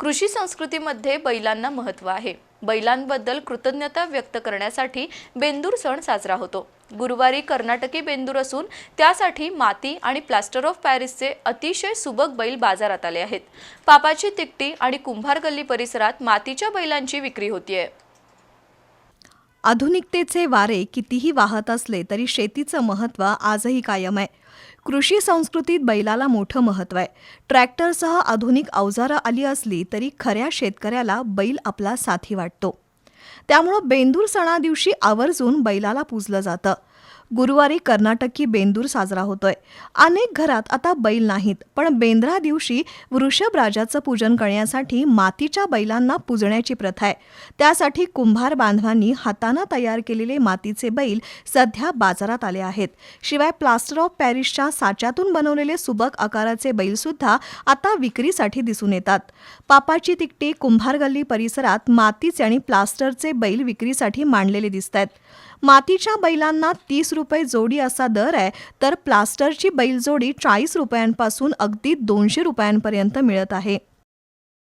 कृषी संस्कृतीमध्ये बैलांना महत्त्व आहे. बैलांबद्दल कृतज्ञता व्यक्त करण्यासाठी बेंदूर सण साजरा होतो. गुरुवारी कर्नाटकी बेंदूर असून त्यासाठी माती आणि प्लास्टर ऑफ पॅरिसचे अतिशय सुबक बैल बाजारात आले आहेत. पापाची तिकटी आणि कुंभार गल्ली परिसरात मातीच्या बैलांची विक्री होतीये. आधुनिकतेचे वारे कितीही वाहत असले तरी शेतीचं महत्त्व आजही कायम आहे. कृषी संस्कृतीत बैलाला मोठं महत्त्व आहे. ट्रॅक्टरसह आधुनिक अवजारं आली असली तरी खऱ्या शेतकऱ्याला बैल आपला साथी वाटतो. त्यामुळं बेंदूर सणादिवशी आवर्जून बैलाला पूजलं जातं. गुरुवारी कर्नाटकी बेंदूर साजरा होतोय. अनेक घरात आता बैल नाहीत पण बेंद्रा दिवशी वृषभराजाचं पूजन करण्यासाठी मातीच्या बैलांना पूजण्याची प्रथा आहे. त्यासाठी कुंभार बांधवांनी हातानं तयार केलेले मातीचे बैल सध्या बाजारात आले आहेत. शिवाय प्लास्टर ऑफ पॅरिसच्या साच्यातून बनवलेले सुबक आकाराचे बैलसुद्धा आता विक्रीसाठी दिसून येतात. पापाची तिकटी कुंभार गल्ली परिसरात मातीचे आणि प्लास्टर लिटरचे बैल विक्रीसाठी मांडलेले दिसत आहेत मातीच्या बैलांना तीस रुपये जोडी असा दर आहे तर प्लास्टरची बैलजोडी चाळीस रुपयांपासून अगदी दोनशे रुपयांपर्यंत मिळत आहे.